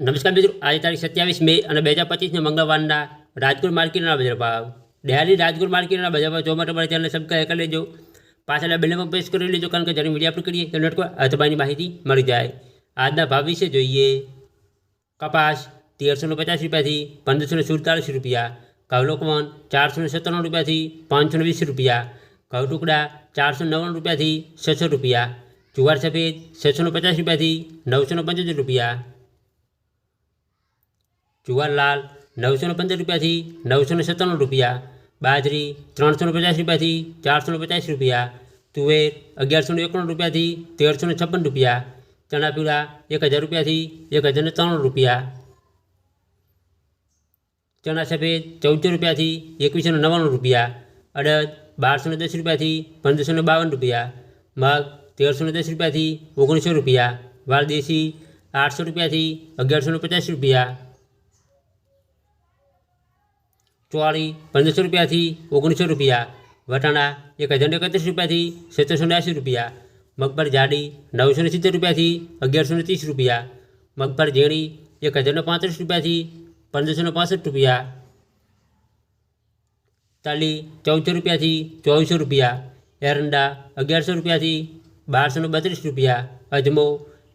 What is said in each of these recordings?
નમસ્કાર મિત્રો આજે તારીખ સત્યાવીસ મે અને બે હજાર પચીસને મંગળવારના રાજકોટ માર્કેટના બજાર ભાવ ડેલી રાજકોટ માર્કેટના બજાર ભાવ જોવા માટે મારી ચેનલને સબસ્ક્રાઈબ કરી લેજો પાછળ બેલમાં પ્રેસ કરી લેજો કારણ કે જ્યારે વિડીયો અપલોડ કરીએ તો નેટકો અથબાની માહિતી મળી જાય આજના ભાવ વિશે જોઈએ કપાસ તેરસો ને પચાસ રૂપિયાથી પંદરસો ને સુડતાલીસ રૂપિયા ઘઉલોકવન ચારસો ને સત્તાણું રૂપિયાથી પાંચસો ને વીસ રૂપિયા ઘઉ ટુકડા ચારસો નવ્વાણું રૂપિયાથી છસો રૂપિયા જુવાર સફેદ છસો ને પચાસ રૂપિયાથી નવસો ને પંચોતેર રૂપિયા જુવારલાલ નવસો ને પંદર રૂપિયાથી નવસો ને સત્તાણું રૂપિયા બાજરી ત્રણસો ને પચાસ રૂપિયાથી ચારસો ને પચાસ રૂપિયા તુવેર અગિયારસો ને એકાણું રૂપિયાથી તેરસો ને છપ્પન રૂપિયા ચણા પીળા એક હજાર રૂપિયાથી એક હજાર ને ત્રણ રૂપિયા ચણા સફેદ ચૌદસો રૂપિયાથી એકવીસો ને નવ્વાણું રૂપિયા અડદ બારસો ને દસ રૂપિયાથી પંદરસો ને બાવન રૂપિયા મગ તેરસો ને દસ રૂપિયાથી ઓગણીસો રૂપિયા વાળ દેશી આઠસો રૂપિયાથી અગિયારસો ને પચાસ રૂપિયા ચોળી પંદરસો રૂપિયાથી ઓગણીસો રૂપિયા વટાણા એક હજાર ને એકત્રીસ રૂપિયાથી સત્તરસો ને એંસી રૂપિયા મગફળી જાડી નવસો ને સિત્તેર રૂપિયાથી અગિયારસો ને ત્રીસ રૂપિયા મગફળી ઝીણી એક હજાર ને પાંત્રીસ રૂપિયાથી પંદરસો ને પાસઠ રૂપિયા તાલી ચૌદસો રૂપિયાથી ચોવીસો રૂપિયા એરંડા અગિયારસો રૂપિયાથી બારસો ને બત્રીસ રૂપિયા અજમો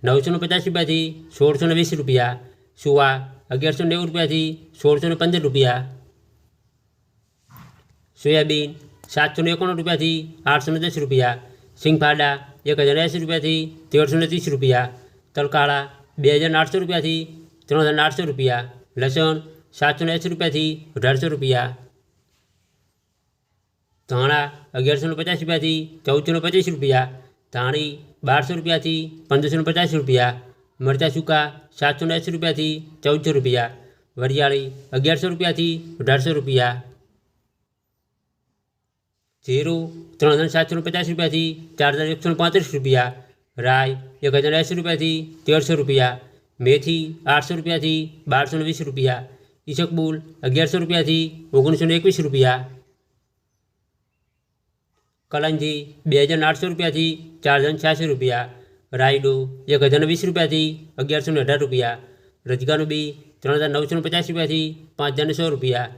નવસો ને પચાસ રૂપિયાથી સોળસો ને વીસ રૂપિયા સુવા અગિયારસો નેવું રૂપિયાથી સોળસો ને પંદર રૂપિયા સોયાબીન સાતસો ને એકાણું રૂપિયાથી આઠસો ને દસ રૂપિયા સિંગફાડા એક હજાર એંસી રૂપિયાથી તેરસો ને ત્રીસ રૂપિયા તલકાળા બે હજાર આઠસો રૂપિયાથી ત્રણ હજાર આઠસો રૂપિયા લસણ સાતસો ને એંસી રૂપિયાથી અઢારસો રૂપિયા ધાણા અગિયારસો ને પચાસ રૂપિયાથી ચૌદસો ને પચીસ રૂપિયા ધાણી બારસો રૂપિયાથી પંદરસો ને પચાસ રૂપિયા મરચાં સૂકા સાતસો ને એંસી રૂપિયાથી ચૌદસો રૂપિયા વરિયાળી અગિયારસો રૂપિયાથી અઢારસો રૂપિયા જીરું ત્રણ હજાર સાતસો ને પચાસ રૂપિયાથી ચાર હજાર એકસો ને પાંત્રીસ રૂપિયા રાય એક હજાર એંસી રૂપિયાથી તેરસો રૂપિયા મેથી આઠસો રૂપિયાથી બારસો ને વીસ રૂપિયા ઈસકબુલ અગિયારસો રૂપિયાથી ઓગણીસો ને એકવીસ રૂપિયા કલંજી બે હજાર આઠસો રૂપિયાથી ચાર હજાર છ્યાસી રૂપિયા રાયડો એક હજાર વીસ રૂપિયાથી અગિયારસો ને અઢાર રૂપિયા રજગાનું બી ત્રણ હજાર નવસો ને પચાસ રૂપિયાથી પાંચ હજાર સો રૂપિયા